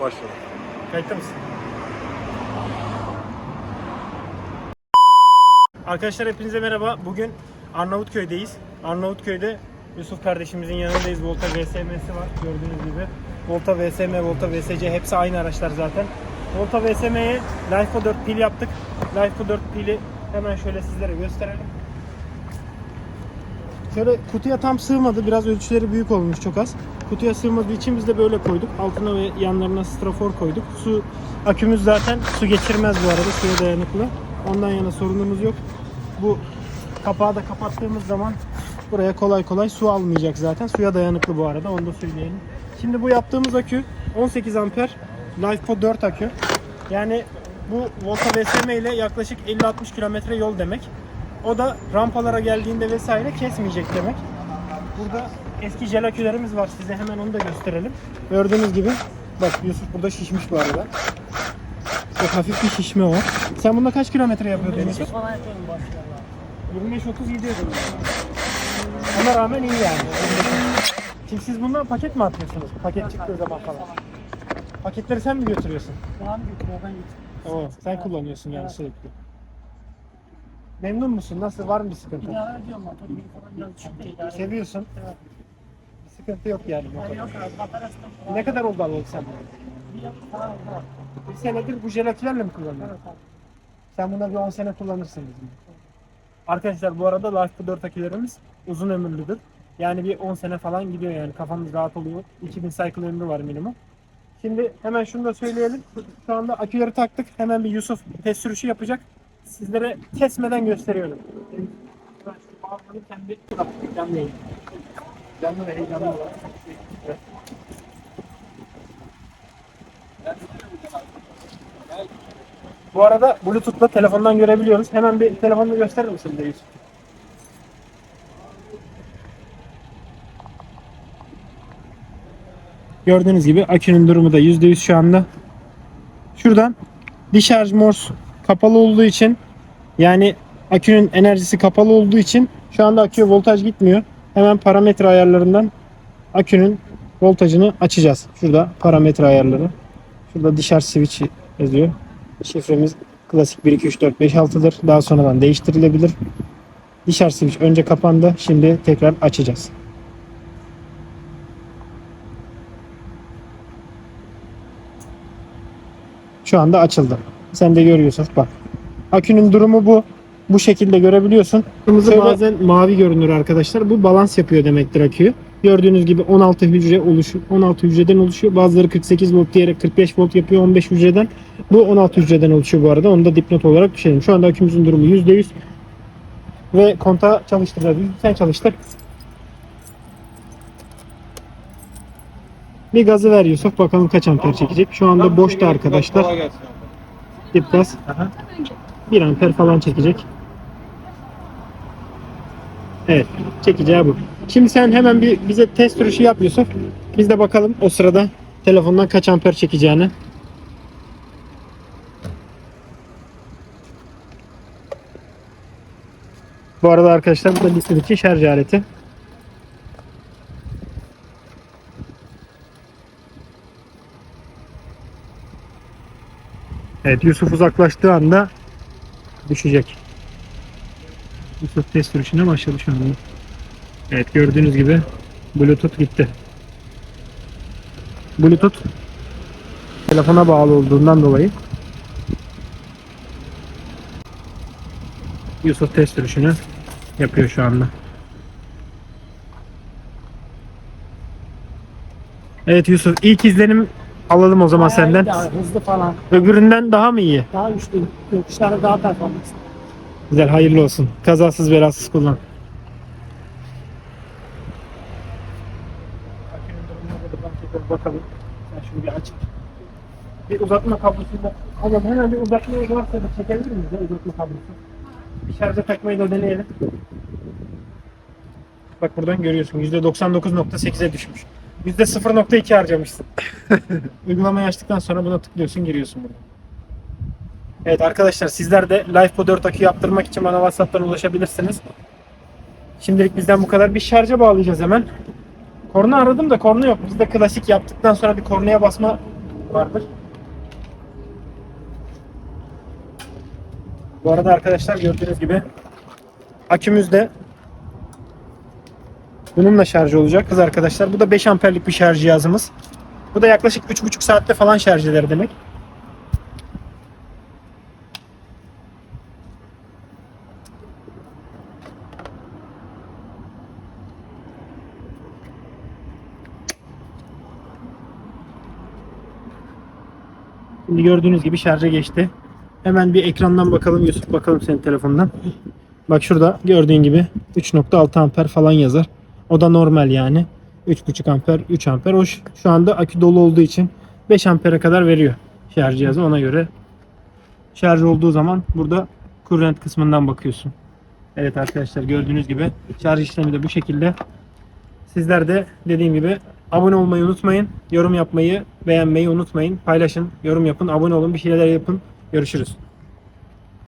Başladı. Kayıtta mısın? Arkadaşlar hepinize merhaba. Bugün Arnavutköy'deyiz. Arnavutköy'de Yusuf kardeşimizin yanındayız. Volta VSM'si var gördüğünüz gibi. Volta VSM, Volta VSC hepsi aynı araçlar zaten. Volta VSM'ye LiFePo 4 pil yaptık. LiFePo 4 pili hemen şöyle sizlere gösterelim. Şöyle kutuya tam sığmadı. Biraz ölçüleri büyük olmuş çok az. Kutuya sığmadığı için biz de böyle koyduk. Altına ve yanlarına strafor koyduk. Su akümüz zaten su geçirmez bu arada. Suya dayanıklı. Ondan yana sorunumuz yok. Bu kapağı da kapattığımız zaman buraya kolay kolay su almayacak zaten. Suya dayanıklı bu arada. Onu da söyleyelim. Şimdi bu yaptığımız akü 18 amper LifePo 4 akü. Yani bu Volta VSM ile yaklaşık 50-60 kilometre yol demek. O da rampalara geldiğinde vesaire kesmeyecek demek. Burada eski jel akülerimiz var. Size hemen onu da gösterelim. Gördüğünüz gibi bak Yusuf burada şişmiş bu arada. Çok hafif bir şişme var. Sen bunda kaç kilometre yapıyordun Yusuf? 25-30 gidiyordun. Ona rağmen iyi yani. Şimdi siz bundan paket mi atıyorsunuz? Paket çıktığı zaman falan. Paketleri sen mi götürüyorsun? Tamam götürüyor ben götürüyorum. Oo, sen kullanıyorsun yani sürekli. Memnun musun? Nasıl? Var mı bir sıkıntı? Ya diyorum motor biraz idare. Seviyorsun. Evet. Bir sıkıntı yok yani motorda. yok abi falan. Ne kadar oldu alalı sen? Bir yıl falan oldu. Bir senedir bu jelatülerle mi kullanıyorsun? Evet abi. Sen bunları bir 10 sene kullanırsın bizim. Arkadaşlar bu arada Life 4 akülerimiz uzun ömürlüdür. Yani bir 10 sene falan gidiyor yani kafamız rahat oluyor. 2000 cycle ömrü var minimum. Şimdi hemen şunu da söyleyelim. Şu anda aküleri taktık. Hemen bir Yusuf test sürüşü yapacak. Sizlere kesmeden gösteriyorum. Bu arada Bluetooth'la telefondan görebiliyoruz. Hemen bir telefonunu gösterir misin bize Yusuf? Gördüğünüz gibi akünün durumu da %100 şu anda. Şuradan discharge morse kapalı olduğu için yani akünün enerjisi kapalı olduğu için şu anda aküye voltaj gitmiyor. Hemen parametre ayarlarından akünün voltajını açacağız. Şurada parametre ayarları. Şurada discharge switch yazıyor. Şifremiz klasik 1 2 3 4 5 6'dır. Daha sonradan değiştirilebilir. Discharge switch önce kapandı. Şimdi tekrar açacağız. Şu anda açıldı. Sen de görüyorsun bak. Akünün durumu bu. Bu şekilde görebiliyorsun. Kırmızı Şöyle- bazen mavi görünür arkadaşlar. Bu balans yapıyor demektir aküyü. Gördüğünüz gibi 16 hücre oluşuyor. 16 hücreden oluşuyor. Bazıları 48 volt diyerek 45 volt yapıyor 15 hücreden. Bu 16 hücreden oluşuyor bu arada. Onu da dipnot olarak düşelim. Şu anda akümüzün durumu %100. Ve kontağı çalıştıracağız. Sen çalıştır. Bir gazı ver Yusuf. Bakalım kaç amper çekecek. Şu anda boşta arkadaşlar. Dip gaz. 1 amper falan çekecek. Evet. Çekeceği bu. Şimdi sen hemen bir bize test sürüşü yap Yusuf. Biz de bakalım o sırada telefondan kaç amper çekeceğini. Bu arada arkadaşlar bu da için şarj aleti. Evet Yusuf uzaklaştığı anda düşecek. Yusuf test sürüşüne başladı şu anda. Evet gördüğünüz gibi Bluetooth gitti. Bluetooth telefona bağlı olduğundan dolayı Yusuf test sürüşünü yapıyor şu anda. Evet Yusuf ilk izlenim alalım o zaman senden. Ya, hızlı falan. Öbüründen daha mı iyi? Daha güçlü. Yokuşlarda daha performans. Güzel hayırlı olsun. Kazasız belasız kullan. Bakalım. Sen şunu bir aç. Bir uzatma kablosunda. Ama hemen bir uzatma varsa da çekebilir miyiz ya uzatma kablosu? Bir şarja takmayı da deneyelim. Bak buradan görüyorsun %99.8'e düşmüş. %0.2 harcamışsın. Uygulamayı açtıktan sonra buna tıklıyorsun giriyorsun burada. Evet arkadaşlar sizler de LifePo 4 akü yaptırmak için bana WhatsApp'tan ulaşabilirsiniz. Şimdilik bizden bu kadar. Bir şarja bağlayacağız hemen. Korna aradım da korna yok. Bizde klasik yaptıktan sonra bir kornaya basma vardır. Bu arada arkadaşlar gördüğünüz gibi akümüz de bununla şarj olacak kız arkadaşlar. Bu da 5 amperlik bir şarj cihazımız. Bu da yaklaşık 3,5 saatte falan şarj eder demek. Şimdi gördüğünüz gibi şarja geçti. Hemen bir ekrandan bakalım Yusuf bakalım senin telefondan. Bak şurada gördüğün gibi 3.6 amper falan yazar. O da normal yani. 3.5 amper, 3 amper. O şu anda akü dolu olduğu için 5 ampere kadar veriyor şarj cihazı ona göre. Şarj olduğu zaman burada current kısmından bakıyorsun. Evet arkadaşlar gördüğünüz gibi şarj işlemi de bu şekilde. Sizler de dediğim gibi abone olmayı unutmayın. Yorum yapmayı, beğenmeyi unutmayın. Paylaşın, yorum yapın, abone olun, bir şeyler yapın. Görüşürüz.